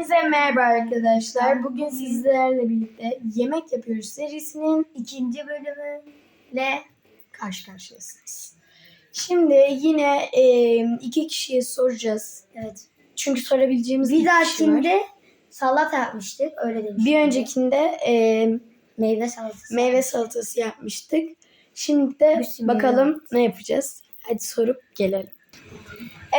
Hepinize merhaba arkadaşlar. Bugün sizlerle birlikte Yemek Yapıyoruz serisinin ikinci bölümüyle karşı karşıyasınız. Şimdi yine e, iki kişiye soracağız. Evet. Çünkü sorabileceğimiz Bir iki kişi var. dahakinde salata yapmıştık. Öyle demiştik. Bir öncekinde e, meyve salatası. meyve salatası yapmıştık. Şimdi de Bir sürü bakalım ne yapacağız. Hadi sorup gelelim.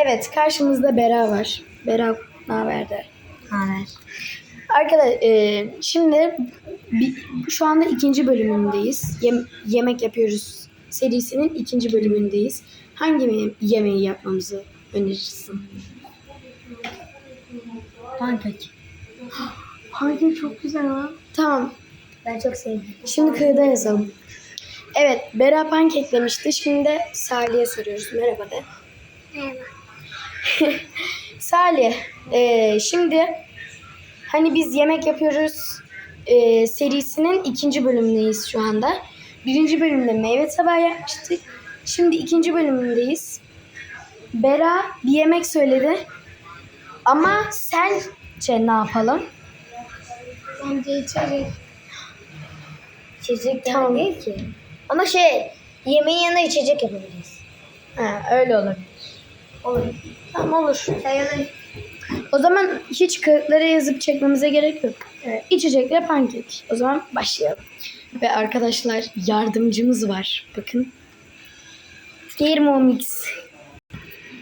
Evet karşımızda Bera var. Bera ne haber der. Haber. Arkadaşlar e, şimdi bi- şu anda ikinci bölümündeyiz. Yem- yemek yapıyoruz serisinin ikinci bölümündeyiz. Hangi me- yemeği yapmamızı önerirsin? Pankek. Hangi çok güzel lan. Tamam. Ben çok sevdim. Şimdi kıyıda yazalım. Evet, Bera pankek demişti. Şimdi de Salih'e soruyoruz. Merhaba de. Merhaba. Salih, e, şimdi hani biz yemek yapıyoruz e, serisinin ikinci bölümündeyiz şu anda. Birinci bölümde meyve tabağı yapmıştık. Şimdi ikinci bölümündeyiz. Bera bir yemek söyledi. Ama sence ne yapalım? Bence içecek. İçecek Tamam. değil ki. Ama şey yemeğin yanına içecek yapabiliriz. Ha, öyle olabilir. Olur. Tamam olur. Sayılır. O zaman hiç kağıtlara yazıp çekmemize gerek yok. Evet, içecekle pankek. O zaman başlayalım. Ve arkadaşlar yardımcımız var. Bakın. Thermomix.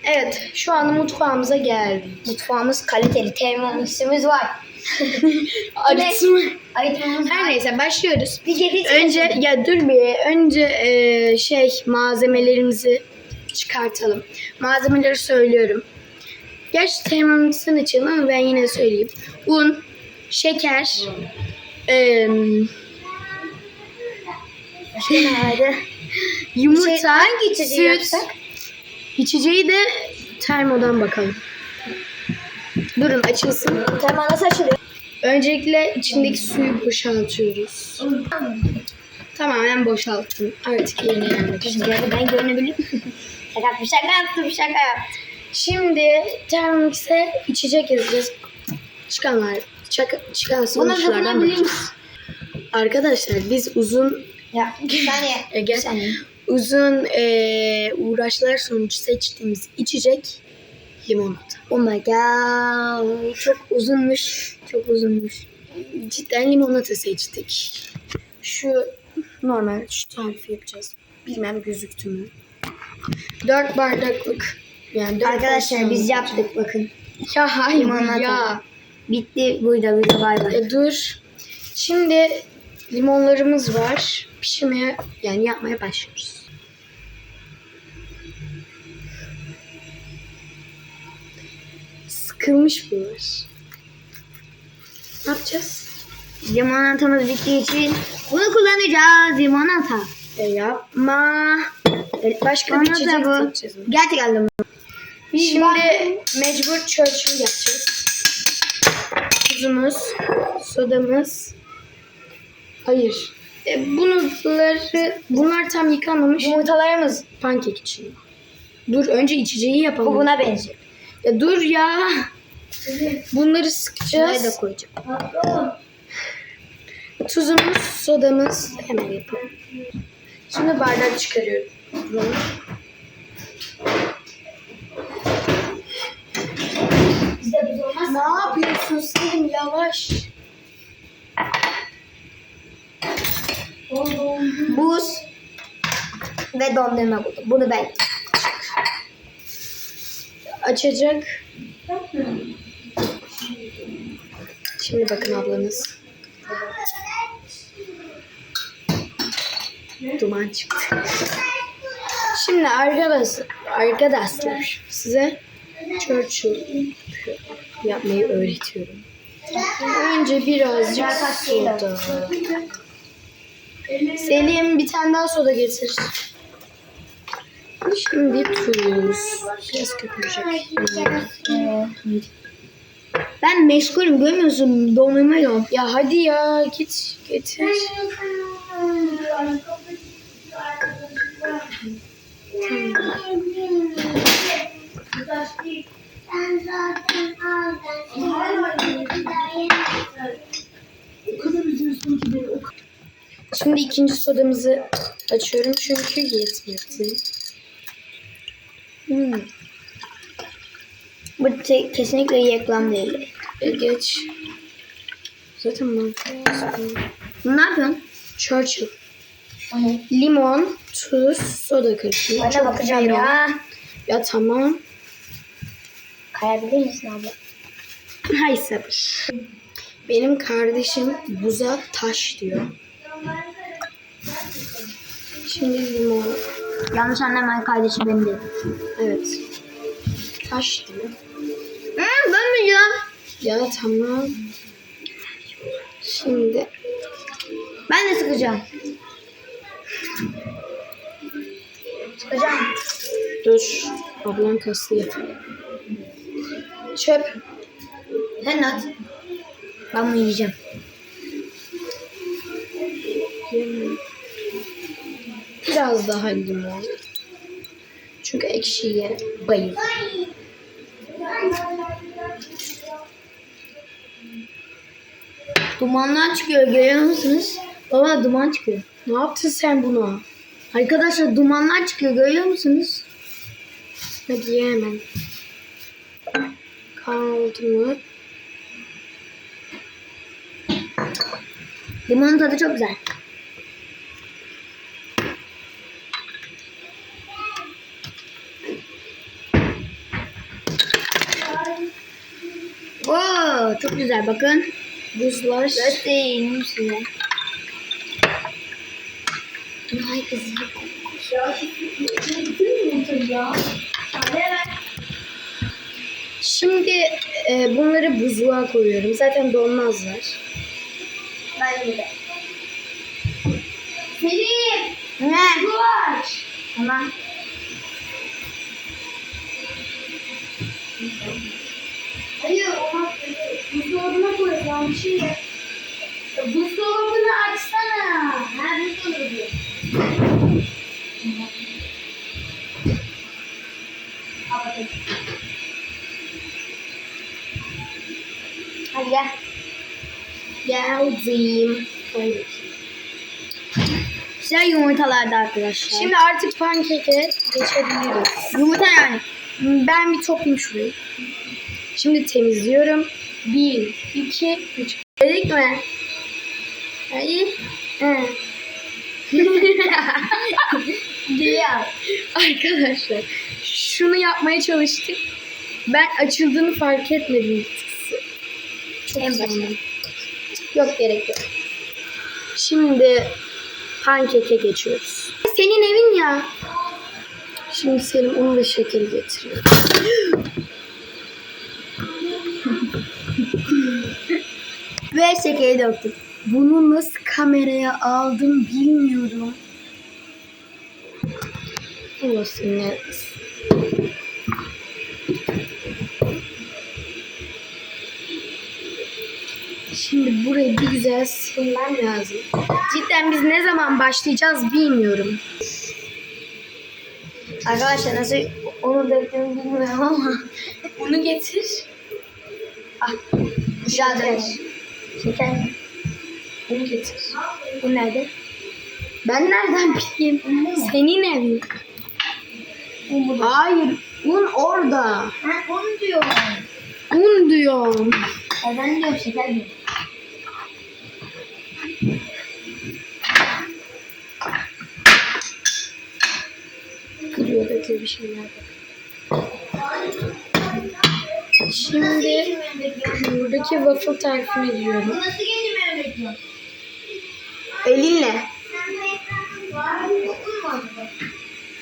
Evet şu an mutfağımıza geldik. Mutfağımız kaliteli. Termomiximiz var. Arıtma. Ayıtmamız Her neyse başlıyoruz. Bir. Önce ya dur bir önce e, şey malzemelerimizi çıkartalım. Malzemeleri söylüyorum. Gerçi Thermomix'ten açalım ama ben yine söyleyeyim. Un, şeker, e, yumurta, Şey, hangi içeceği süt. yapsak? İçeceği de termodan bakalım. Durun açılsın. Tamam nasıl açılıyor? Öncelikle içindeki suyu boşaltıyoruz. Tamamen boşalttım. Artık yerine yerleştirdim. Ben görünebilir miyim? Şaka yaptım, şaka yaptım, şaka yaptım. Şimdi Thermomix'e içecek yazacağız. Çıkanlar, çaka, çıkan sonuçlardan bakacağız. Arkadaşlar biz uzun Ya saniye. Ege, saniye. uzun eee, uğraşlar sonucu seçtiğimiz içecek limonata. Oh my god. Çok uzunmuş. Çok uzunmuş. Cidden limonata seçtik. Şu normal şu tarifi yapacağız. Bilmem gözüktü mü? 4 bardaklık. Yani dört Arkadaşlar biz yaptık bakın. Ya hayır Limonata. ya. Bitti buydu buydu bay bay. E, dur. Şimdi limonlarımız var. Pişirmeye yani yapmaya başlıyoruz. Sıkılmış bunlar. Ne yapacağız? Limonatamız bittiği için bunu kullanacağız. Limonata. E, yapma. Başka bir Limonata içecek bu. mi? Gerçekten limonata. Şimdi mecbur Churchill yapacağız. Tuzumuz, sodamız. Hayır. E, bunları, bunlar tam yıkanmamış. Yumurtalarımız Pankek için. Dur önce içeceği yapalım. bu buna benziyor. Ya dur ya. Bunları Şuraya da sıkacağız. koyacağım. Tuzumuz, sodamız hemen yapalım. Şimdi bardak çıkarıyorum. Ne yapıyorsun Selim yavaş. Buz ve dondurma buldum. Bunu ben Açacak. Şimdi bakın ablanız. Duman çıktı. Şimdi arkadaşlar, arkadaşlar size Churchill yapmayı öğretiyorum. Önce birazcık soda. Selim bir tane daha soda getir. Şimdi tuz. Biraz köpürecek. Ben meşgulüm görmüyorsun dondurma yok. Ya hadi ya git getir. Şimdi ikinci sodamızı açıyorum çünkü yetmiyor. Hmm. Bu te- kesinlikle reklam değil. E, geç. Zaten ben... Ne yapıyorsun? Churchill. Limon, tuz, soda karışımı. Bana bakacağım ya. Ya tamam. Kayabilir misin abla? Hay sabır. Benim kardeşim buza taş diyor. Şimdi limon. Yanlış anlamayın kardeşim benim dedi. Evet. Taş diyor. Hmm, ben biliyorum. Ya tamam. Şimdi Ben de sıkacağım. Sıkacağım. dur. Ablam kasıyor. Çöp. Sen at. Ben bunu yiyeceğim. Biraz daha limon. Çünkü ekşiye bayıl. Dumanlar çıkıyor görüyor musunuz? Baba duman çıkıyor. Ne yaptın sen buna? Arkadaşlar dumanlar çıkıyor görüyor musunuz? Hadi ye hemen. Kaldı mı? Limonun tadı çok güzel. Oo, çok güzel bakın. Buzlar. Göstereyim size. Kızım. Şimdi e, bunları buzluğa koyuyorum. Zaten donmazlar. Ben de. Selim. Ne? Aç. Tamam. Hayır, ona buzdolabına koyacağım şey. Buzdolabını açsana. Ha, buzdolabı. Hadi gel. Geldim. Güzel yumurtalardı arkadaşlar. Şimdi artık pankeke geçebiliriz. yumurta yani. Ben bir toplayayım şurayı. Şimdi temizliyorum. Bir, iki, üç. Dedik mi? Hayır. He. Diyor. Arkadaşlar şunu yapmaya çalıştık. Ben açıldığını fark etmedim. Çok En sonra. Yok gerek yok. Şimdi pankeke geçiyoruz. Senin evin ya. Şimdi Selim un ve şekeri getiriyor. Ve şekeri döktüm. Bunu nasıl kameraya aldım bilmiyorum. Olsun ne? Şimdi burayı bir güzel silmem lazım. Cidden biz ne zaman başlayacağız bilmiyorum. Arkadaşlar nasıl onu döktüğümü bilmiyorum ama. Bunu getir. Ah, güzel Şeker. Bunu getir. Bu nerede? Ben nereden bileyim? Senin evin. Burada. Hayır. Un orada. Ha, onu diyorum. Un diyorum. E ben diyorum şeker diyorum. Kırıyor ötüyor bir şeyler. Şimdi buradaki waffle tarifine giriyorum. Nasıl geçmeyi bekliyor? Elinle.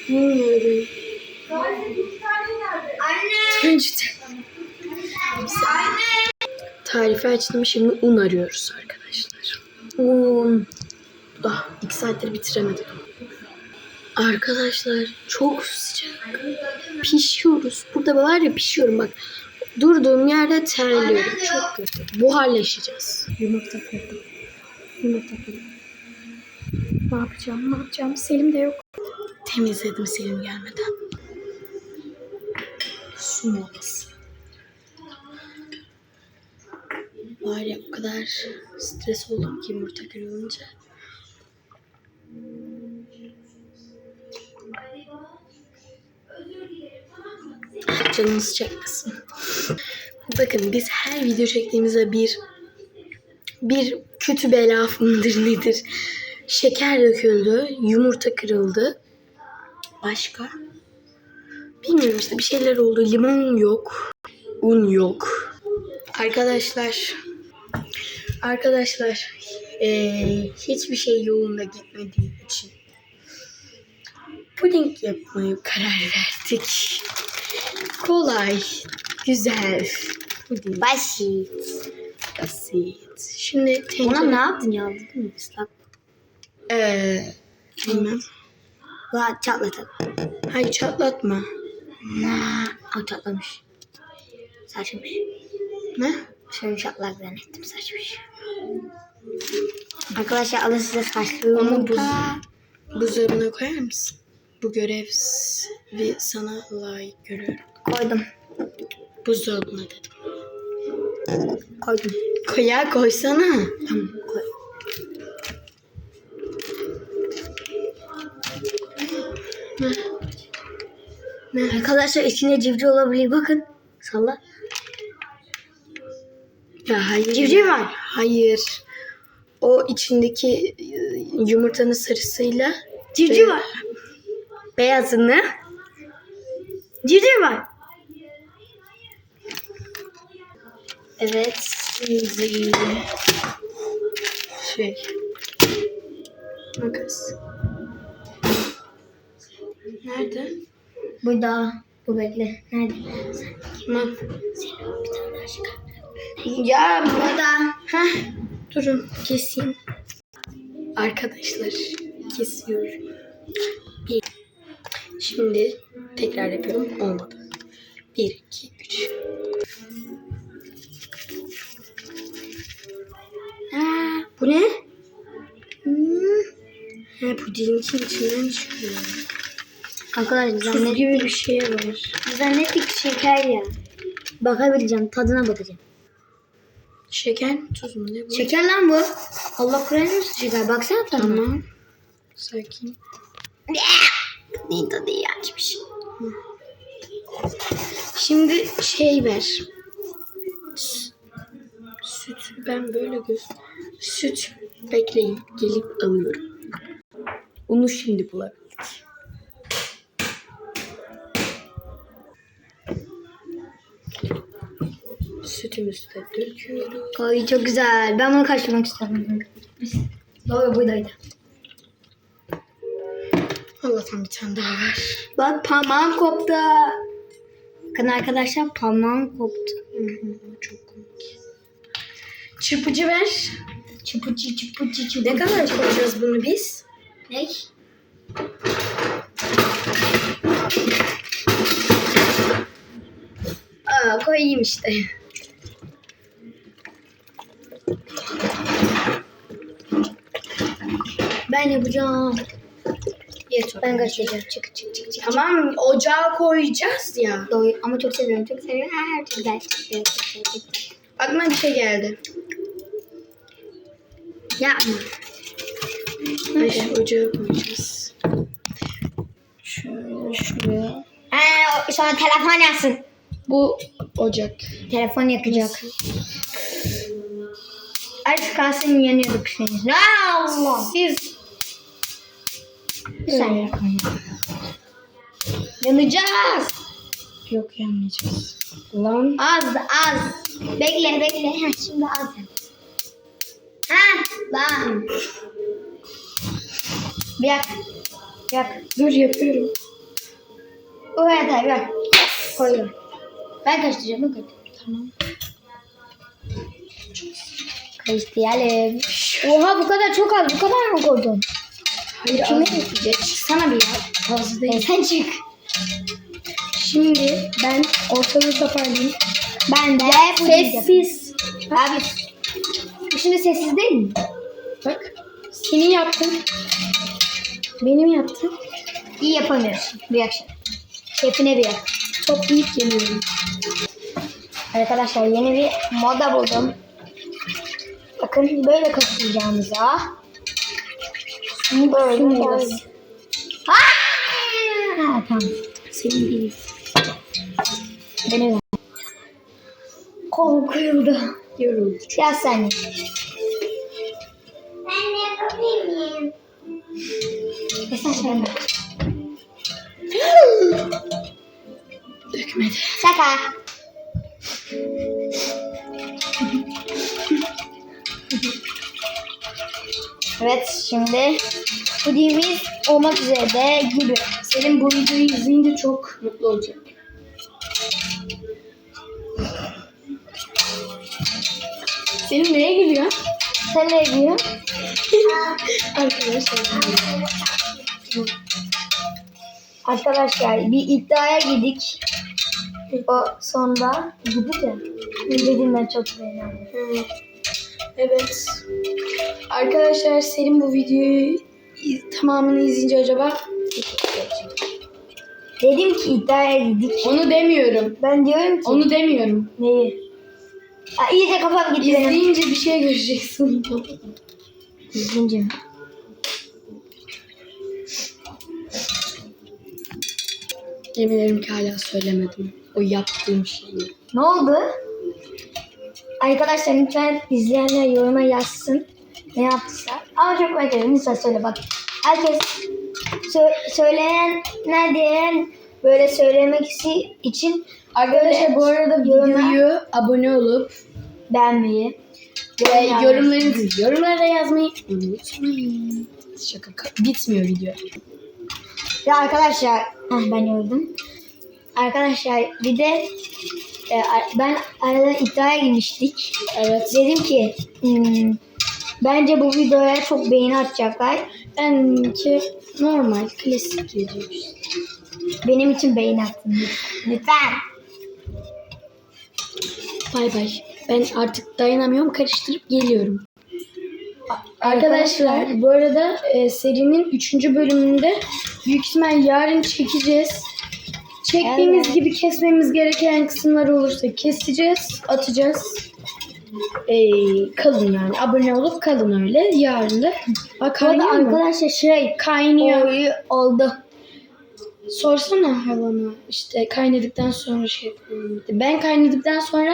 Bilmiyorum. Anne. Önceden. Tarifi açtım. Şimdi un arıyoruz arkadaşlar. Un. Ah, iki saattir bitiremedim. Arkadaşlar çok sıcak. Pişiyoruz. Burada var ya pişiyorum bak. Durduğum yerde terliyorum. Çok kötü. Buharlaşacağız. Yumurta kırdım. Yumurta kırdım. Ne yapacağım ne yapacağım Selim de yok. Temizledim Selim gelmeden. Su molası. Var ya o kadar stres oldum ki yumurta kırılınca. Ah, Canınız çekmesin. Bakın biz her video çektiğimizde bir bir kötü bela fındır nedir? Şeker döküldü, yumurta kırıldı. Başka? Bilmiyorum işte bir şeyler oldu. Limon yok. Un yok. Arkadaşlar. Arkadaşlar. eee, hiçbir şey yolunda gitmediği için puding yapmaya karar verdik. Kolay, güzel. Puding Basit. basit. Şimdi Ona tencere... ne yaptın ya? Mı? Islak. Eee, bilmem. Ulan çatladı. Hayır çatlatma. Na, o çatlamış. Saçmış. Ne? Şöyle çatlak zannettim saçmış. Arkadaşlar alın size saçlı Onu buz, buzdolabına koyar mısın? Bu görev bir sana layık görüyorum. Koydum. Buzdolabına dedim. Koydum. Koya koysana. Tamam koy. Arkadaşlar içinde civciv olabilir bakın. Salla. Ya hayır. Civciv var. Hayır. O içindeki e, yumurtanın sarısıyla Civciv var. Beyazını. Civciv var. Evet. Şimdi şey makas. Nerede? Burada. Bu bekle. Nerede? Tamam. Senin bir tane daha çıkar. Ya Burada. Heh, durun keseyim. Arkadaşlar kesiyorum. Bir. Şimdi tekrar yapıyorum. Olmadı. Bir, iki, üç. Aa, Bu ne? Hmm. Ha, pudingin içinden çıkıyor. Arkadaşlar zannet, gibi bir şey var. zannettik şeker ya. Bakabileceğim. Tadına bakacağım. Şeker, tuz mu ne bu? Şeker lan bu. Allah Kur'an nasıl şeker? Baksana tadına. Tamam. Sakin. Ne tadı iğrençmiş. Şimdi şey ver. S- Süt. Ben böyle göz. Süt. Bekleyin. Gelip alıyorum. Unu şimdi bulabildik. Sütümüzü de döküyoruz. Ay çok güzel. Ben bunu karıştırmak istedim. Doğru buradaydı. Allah'tan bir tane daha var. Bak parmağım koptu. Bakın arkadaşlar parmağım koptu. Hı hı, Çok komik. Çırpıcı ver. Çıpıcı çıpıcı çıpıcı. Ne kadar koyacağız bunu biz? Ne? Aa koyayım işte. Ben yapacağım. Yeter. Ben kaçacağım. Çık çık çık çık. Tamam ocağa koyacağız ya. Doğru ama çok seviyorum. Çok seviyorum. Her çok güzel. Aklıma bir şey geldi. Yapma. Şu ocağa koyacağız. Şöyle şuraya. Ee, sonra telefon yaksın. Bu ocak. Telefon yakacak. Ay çıkarsın yanıyorduk senin. Ne Allah. Siz Sen Öyle. Yanacağız. yok yanmayacağız. Lan Az az. Bekle bekle. Heh, şimdi az. Ha lan. Bir yak. Yak. dur yapıyorum. O yeter yak. Koyuyorum. Ben karıştıracağım. Karıştıracağım. Tamam. Karıştıralım. Oha bu kadar çok az. Bu kadar mı koydun? Hayır Kime yetecek? Sana bir yap. fazla değil. sen çık. Şimdi ben ortalığı toparlayayım. Ben de Sessiz. Abi. Bu şimdi sessiz değil mi? Bak. Senin yaptın. Benim yaptım. İyi yapamıyorsun. Bir akşam. Şefine bir yak. Toplayıp geliyorum. Arkadaşlar yeni bir moda buldum. Bakın böyle karıştıracağımıza. Bunu böyle biraz. Ha, tamam. Senin değil. Beni ver. Kolum kırıldı. Yoruldu. Yaz sen. Ben de yapabilir miyim? E sen de. Dökmedi. Şaka. Evet şimdi pudingimiz olmak üzere gibi. Senin bu videoyu izleyince çok mutlu olacak. Senin neye gülüyor? Sen ne diyorsun? Arkadaşlar. Arkadaşlar bir iddiaya girdik. O sonda gidip de dedim ben çok beğendim. Evet. Arkadaşlar Selim bu videoyu tamamını izleyince acaba Dedim ki iddiaya girdik. onu demiyorum. Ben diyorum ki Onu demiyorum. neyi? Aa, iyice kafam gitti benim. İzleyince bir şey göreceksin. İzleyince mi? Yemin ederim ki hala söylemedim. O yaptığım şeyi. Ne oldu? Arkadaşlar lütfen izleyenler yoruma yazsın. Ne yaptıysa. Ama çok merak ediyorum. Lütfen söyle bak. Herkes sö- söyleyenler diyen böyle söylemek için Arkadaşlar bu arada videoyu abone olup beğenmeyi. ve yorumlarınızı yorumlara yazmayı unutmayın. Şaka ka- bitmiyor video. Ve arkadaşlar Heh, ben gördüm. Arkadaşlar bir de e, ben arada iddiaya girmiştik. Evet. Dedim ki hmm, bence bu videoya çok beğeni atacaklar. Benimki normal klasik işte. Benim için beğeni atın lütfen. Bay bay. Ben artık dayanamıyorum. Karıştırıp geliyorum. Arkadaşlar bu arada e, serinin 3. bölümünde büyük ihtimal yarın çekeceğiz. Çektiğimiz Evet. gibi kesmemiz gereken kısımlar olursa keseceğiz, atacağız. E, kalın yani. Abone olup kalın öyle. Yarın da. Arada kaynıyor mu? arkadaşlar şey Kaynıyor. oyu oldu. Sorsana halana. İşte kaynadıktan sonra şey yapıyorum. Ben kaynadıktan sonra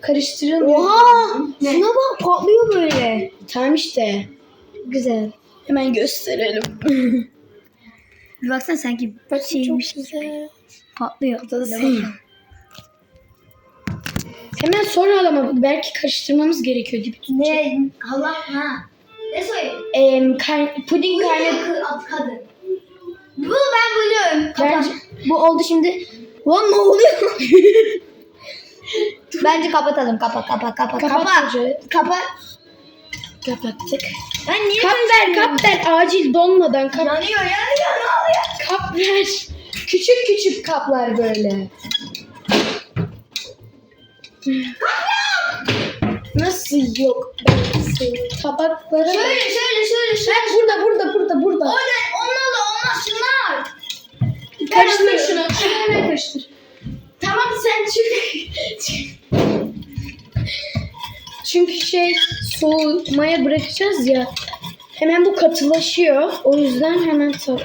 karıştırılmıyor. Oha! Ne? Şuna bak patlıyor böyle. Tamam işte. Güzel. Hemen gösterelim. Bir baksana sanki Bak şeymiş çok güzel. Patlıyor. da. Hemen sonra halama belki karıştırmamız gerekiyor deyip Ne? Allah ha. Ne söyleyeyim? Em, kay- puding kaynadı. At kadın. Bu ben biliyorum. Kapat. Bence- Bu oldu şimdi. Lan ne oluyor? Bence kapatalım. Kapat kapat kapat. Kapat Kapat. Kapat. Kapattık. Ben niye Kap ver, kap ver. Acil donmadan kap. Yanıyor yanıyor ne oluyor? Kap ver. Küçük küçük kaplar böyle. Nasıl yok? Tabaklara... Şöyle şöyle şöyle şöyle. Ben burada, burada, burada, burada. Orada onlar da olmaz şunlar. Karıştır şunu. Hemen karıştır. Tamam sen çık. Çünkü şey soğumaya bırakacağız ya. Hemen bu katılaşıyor. O yüzden hemen tab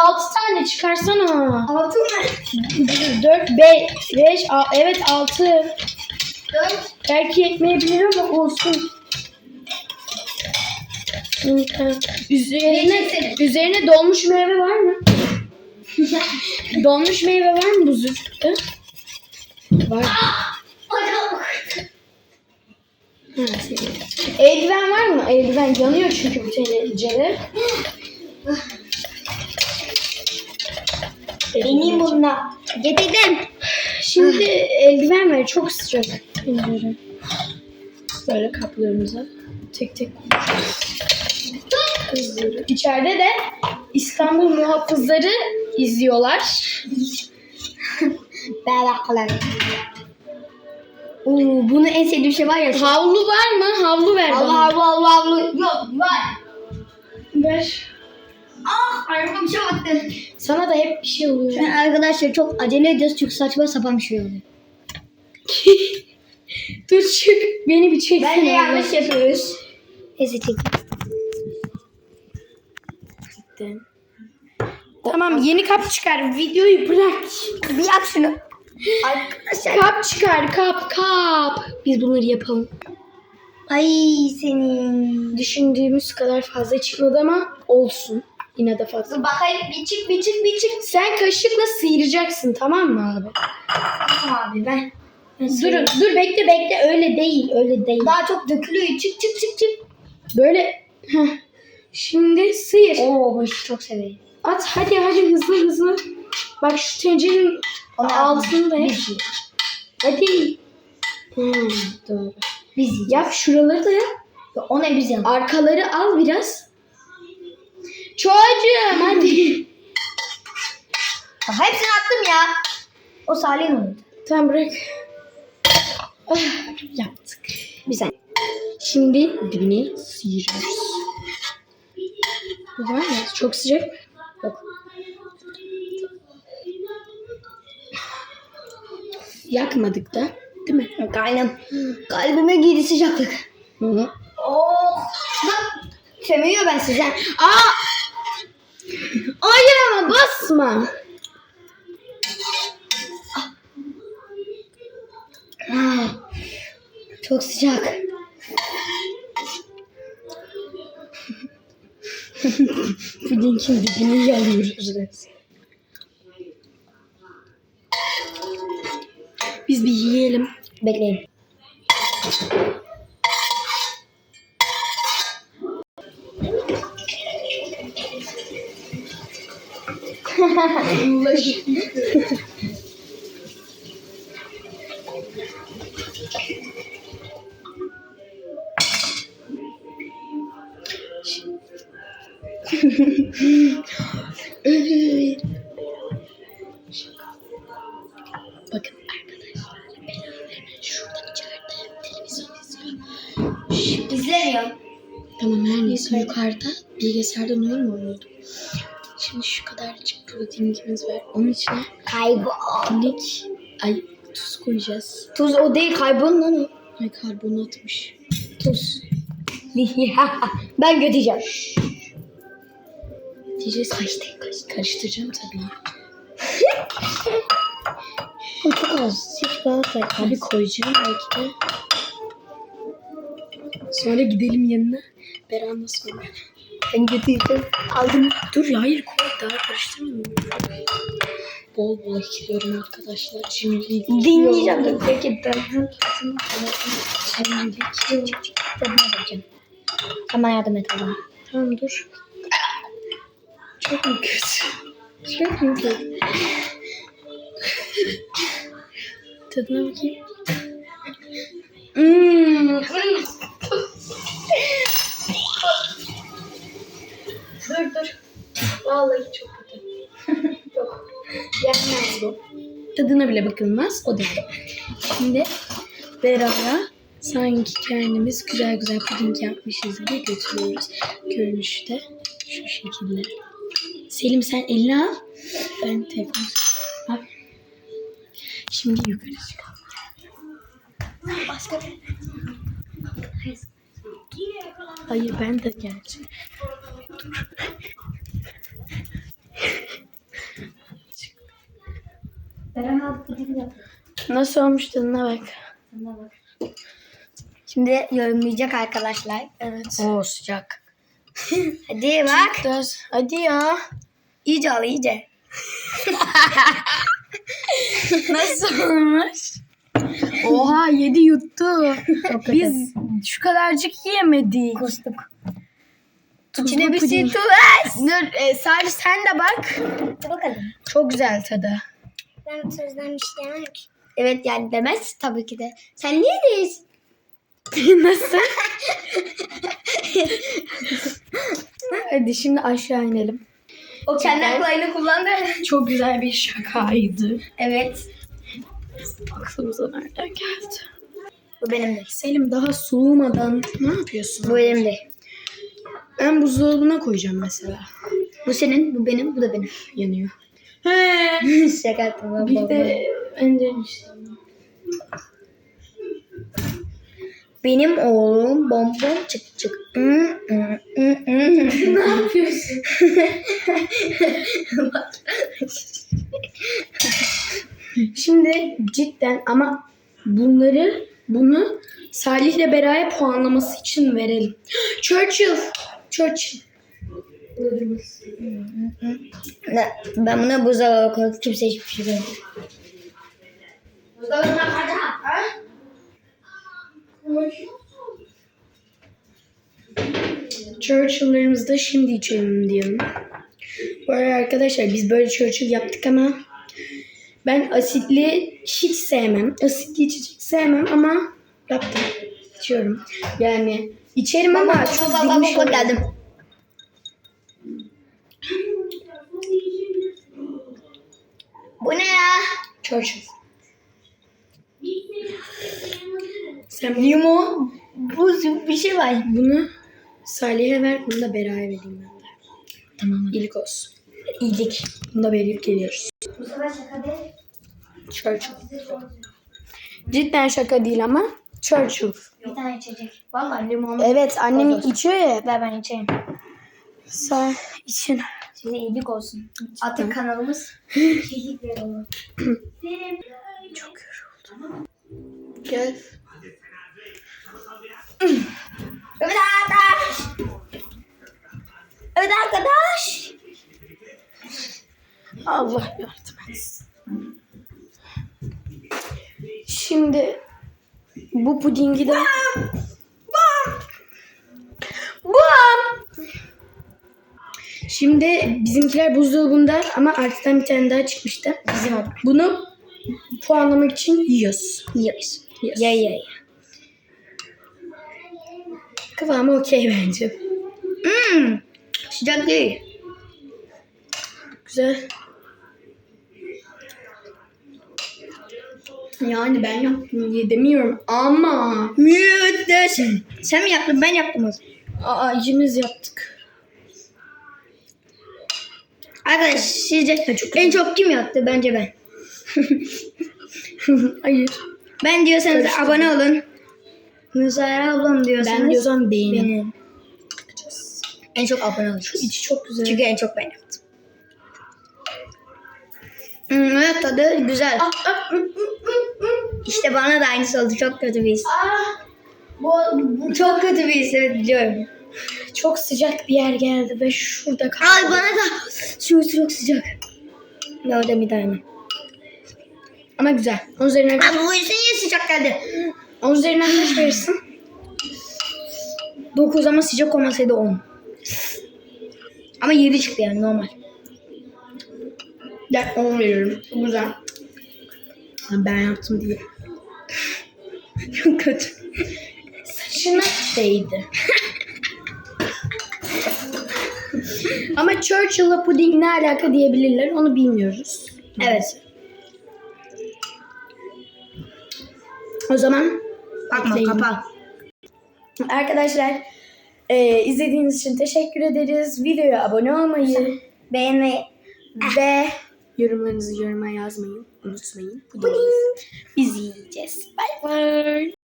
6 tane çıkarsana. 6 mı? 4, 5, 5, evet 6. 4. Belki yetmeyebilir ama olsun. Üzerine, üzerine dolmuş meyve var mı? dolmuş meyve var mı buzlukta? Var. Eldiven var mı? Eldiven yanıyor çünkü bu tencerede. Benim bununla. Getirdim. Şimdi eldiven ver. Çok sıcak tencere. Böyle kaplarımıza tek tek koyacağız. İçeride de İstanbul muhafızları izliyorlar. Beraklar. Oo, bunu en sevdiğim şey var ya. Havlu var mı? Havlu ver Allah bana. Allah Allah Allah. Yok var. Ver. Ah arabam bir şey battı. Sana da hep bir şey oluyor. An arkadaşlar çok acele ediyoruz çünkü saçma sapan bir şey oluyor. Dur çık. Beni bir çeksene. Bence yanlış yapıyoruz. Neyse çek. Cidden. Tamam yeni kap çıkar. Videoyu bırak. Bir yap şunu. Arkadaşlar. Kap çıkar kap kap. Biz bunları yapalım. Ay senin. Düşündüğümüz kadar fazla çıkmadı ama olsun. Yine de fazla. Dur bakayım bir çık bir çık bir çık. Sen kaşıkla sıyıracaksın tamam mı abi? Tamam abi ben. Durun dur bekle bekle öyle değil öyle değil. Daha çok dökülüyor. Çık çık çık çık. Böyle heh. Şimdi sıyır. Oo işi çok severim. At hadi hadi hızlı hızlı. Bak şu tencerenin altında yap. Biz Hadi. Hmm, doğru. Biz. Yap şuraları da yap. Onu biz yapalım. Arkaları al biraz. Çocuğum hadi. Hepsini attım ya. O Salih'in oldu. tamam bırak. Ah, yaptık. Bir saniye. Şimdi dibini sıyırıyoruz. Var ya çok sıcak. mı? Yok. Yakmadık da. Değil mi? Yok aynen. Kalbime girdi sıcaklık. Hı hı. Oh. Bak. Sömüyor ben size. Aa! Ayağıma basma. Ah, Çok sıcak. Pudingin dibini yalıyoruz. Biz bir yiyelim. Bekleyin. Bilgisayardan oyun oynuyordum? Şimdi şu kadarcık proteinimiz var. Onun içine minik ay tuz koyacağız. Tuz o değil kaybol lan o. Ay karbonatmış. Tuz. ben götüreceğim. Diyeceğiz kaçtı Karıştıracağım tabii. Bu çok az. Hiç Galatasaray. Abi koyacağım belki de. Sonra gidelim yanına. Beran'la sonra. Ben götüreceğim. Aldım. Dur ya hayır koy daha karıştırmayayım. Bol bol ekliyorum arkadaşlar. Cimrilik. Dinleyeceğim dur. Peki tadını Cimrilik. tadına bakacağım. Sen bana yardım et Allah'ım. Tamam dur. Çok mu kötü? Çok mu kötü? Tadına bakayım. Hmm. Dur dur. Vallahi çok kötü. Yok. Yenmez bu. Tadına bile bakılmaz. O da. Şimdi beraber sanki kendimiz güzel güzel puding yapmışız gibi götürüyoruz. Görünüşü de şu şekilde. Selim sen elini al. Ben telefonu al. Şimdi yukarı çıkalım. Başka Hayır ben de geleceğim. Beren abi puding yapıyor. Nasıl olmuş tadına bak. Sana bak. Şimdi yorumlayacak arkadaşlar. Evet. Oo sıcak. Hadi bak. Biraz- Hadi ya. İyice al iyice. Nasıl olmuş? Oha yedi yuttu. Biz şu kadarcık yiyemedik. kustuk. İçine bir şey tuz. Dur e, Salih sen de bak. Bakalım. Çok güzel tadı. Ben tuzdan bir şey yemem ki. Evet yani demez tabii ki de. Sen niye değilsin? Nasıl? Hadi şimdi aşağı inelim. O kendi aklını kullandı. Çok güzel bir şakaydı. Evet. Aklımıza nereden geldi? Bu benim de. Selim daha soğumadan ne yapıyorsun? Bu benim de. Ben buzdolabına koyacağım mesela. Bu senin, bu benim, bu da benim. Yanıyor. He. Şaka yaptım. ben Bir babama. de işte. Benim oğlum bonbon çık çık. Hmm, hmm, hmm, hmm. ne yapıyorsun? Şimdi cidden ama bunları bunu Salih'le beraber puanlaması için verelim. Churchill. Churchill. Ne, ben buna buzdolabı koydum. Kimse hiçbir şey görmedi. Churchill'larımızı da şimdi içelim diyelim. Bu arada arkadaşlar biz böyle Churchill yaptık ama ben asitli hiç sevmem. Asitli içecek sevmem ama yaptım. İçiyorum. Yani içerim ama çok Bak bak bilmiş olurum. geldim. Bu ne ya? Churchill. Sen Limon. Buz bir şey var. bunu Salih'e ver, bunu da Bera'ya vereyim ben de. Tamam. İyilik olsun. İyilik. Bunu da verip geliyoruz. Bu sefer şaka değil. Churchill. Cidden şaka değil ama Churchill. Bir tane içecek. Valla limon. Evet annem Olur. içiyor ya. Ver ben içeyim. Sen için. Size iyilik olsun. Artık kanalımız. Çok yoruldum. Gel. Evet arkadaş. Evet arkadaş. Allah yardım etsin. Şimdi bu pudingi de... Bam! Şimdi bizimkiler buzdolabında ama artıdan bir tane daha çıkmıştı. Bizim o. Bunu puanlamak için yiyoruz. Yiyoruz. Yiyoruz. Ye ye ye. Kıvamı okey bence. Hmm. Sıcak değil. Güzel. Yani ben yaptım diye demiyorum ama Müddesin. Sen mi yaptın? Ben yaptım o zaman. aa, ikimiz yaptık. Arkadaş sizce en çok kim yaptı? Bence ben. Hayır. Ben diyorsanız Karıştırdım. abone olun. Nusayra ablam diyorsanız Ben diyorsam beğenin. En çok abone olun. İçi çok güzel. Çünkü en çok ben yaptım. Evet tadı güzel. İşte bana da aynısı oldu. Çok kötü bir his. bu, bu Çok kötü bir his evet biliyorum. çok sıcak bir yer geldi ve şurada kaldı. Ay bana da şu çok sıcak. Ne orada bir tane. Ama güzel. Onun üzerinden, Ama bu yüzden niye sıcak geldi? onun üzerinden kaç verirsin? 9 ama sıcak olmasaydı 10. Ama 7 çıktı yani normal. Ben 10 veriyorum. Güzel. Ben yaptım diye. Çok kötü. Saçına değdi. Ama Churchill'la puding ne alaka diyebilirler onu bilmiyoruz. Evet. O zaman Bakma kapat. Arkadaşlar e, izlediğiniz için teşekkür ederiz. Videoya abone olmayı Beğenmeyi. ve yorumlarınızı yoruma yazmayı unutmayın. Puding. Biz yiyeceğiz. Bye bye.